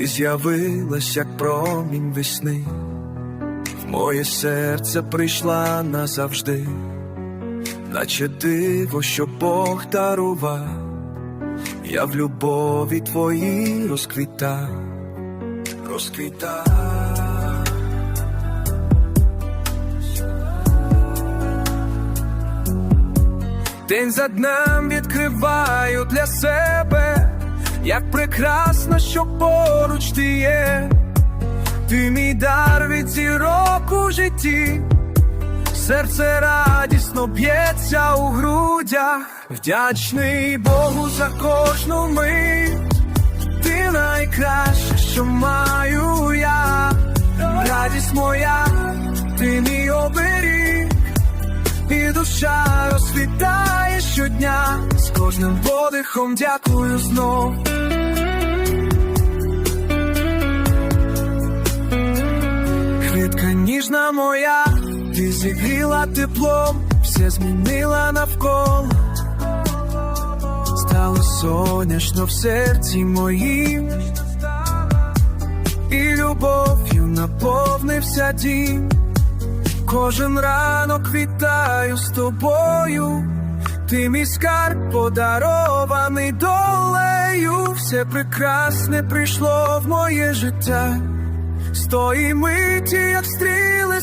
Ти з'явилась, як промінь весни, в моє серце прийшла назавжди, наче диво, що Бог дарував, я в любові твоїй розквітав, розквітав. День за днем відкриваю для себе, як прекрасно, що поруч ти є, ти мій дар від зірок у житті, серце радісно б'ється у грудях, вдячний Богу за кожну мить, ти найкраще, що маю я, радість моя, ти мій оберіг. І душа розквітає щодня, з кожним подихом дякую знов. Квітка ніжна моя, ти зігріла теплом, все змінила навколо. Стало сонячно в серці моїм, і любов'ю наповнився дім. Кожен ранок вітаю з тобою, ти мій скарб подарований долею, все прекрасне прийшло в моє життя, тої миті, як стріли